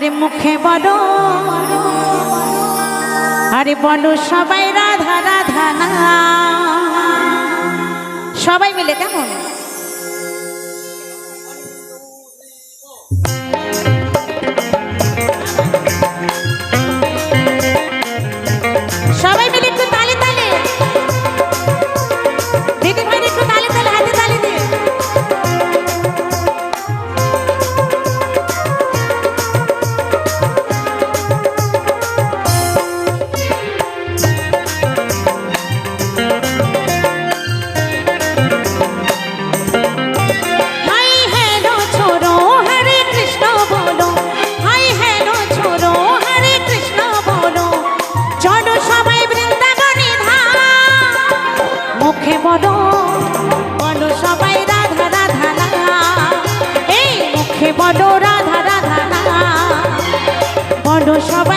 আরে মুখে বলো। আরে বলো সবাই রাধা রাধা না। সবাই মিলে কেমন? সব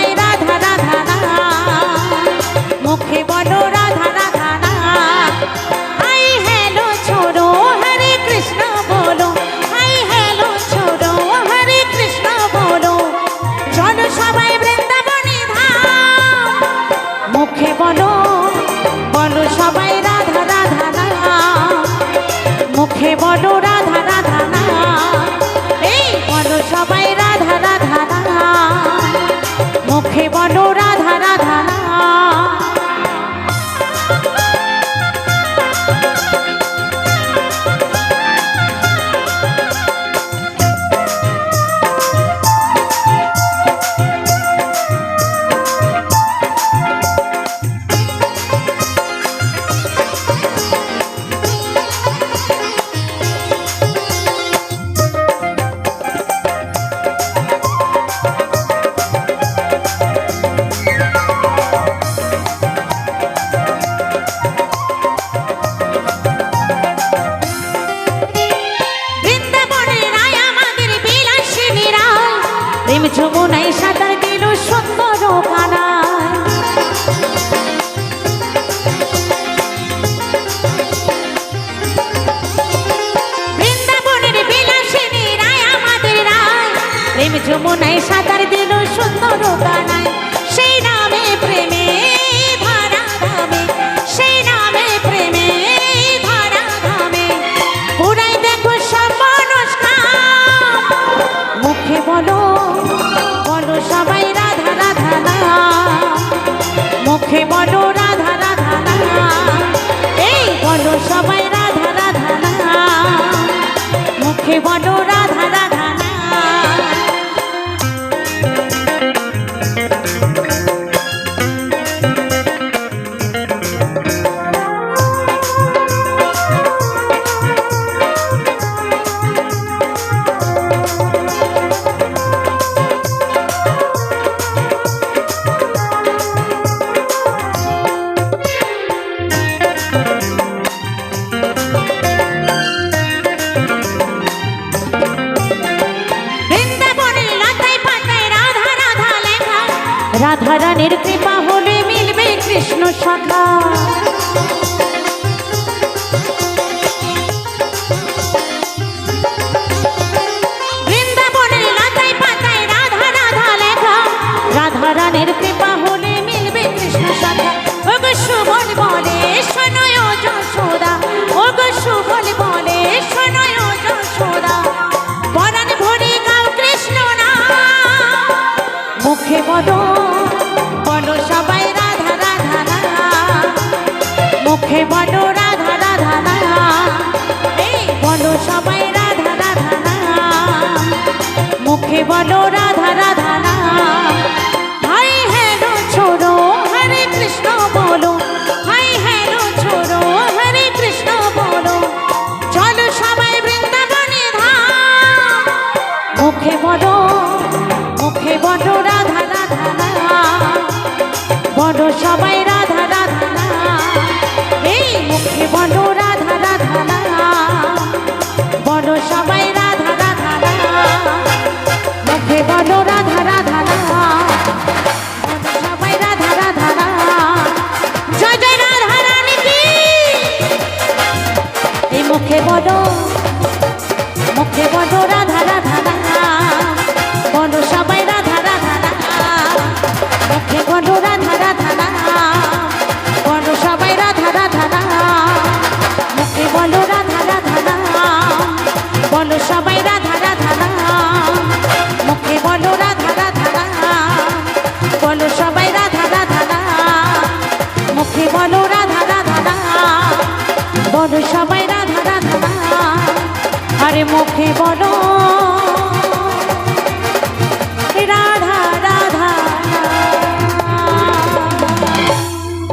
প্রেম যমুনায় সাঁতার দিল সুন্দর কানা রাধারানীর কৃপা হলে মিলবে কৃষ্ণ সখা মুখে বলো রাধা রাধা বলো সবাই রাধা রাধা মুখে বলো রাধা রাধা রাধা। হাই হ্যালো ছোড়ো, হরে কৃষ্ণ বলো। হাই হ্যালো ছোড়ো, হরে কৃষ্ণ বলো। চলো সবাই বৃন্দাবনে ধাম। মুখে বলো Oh, no. আরে মুখে বলো।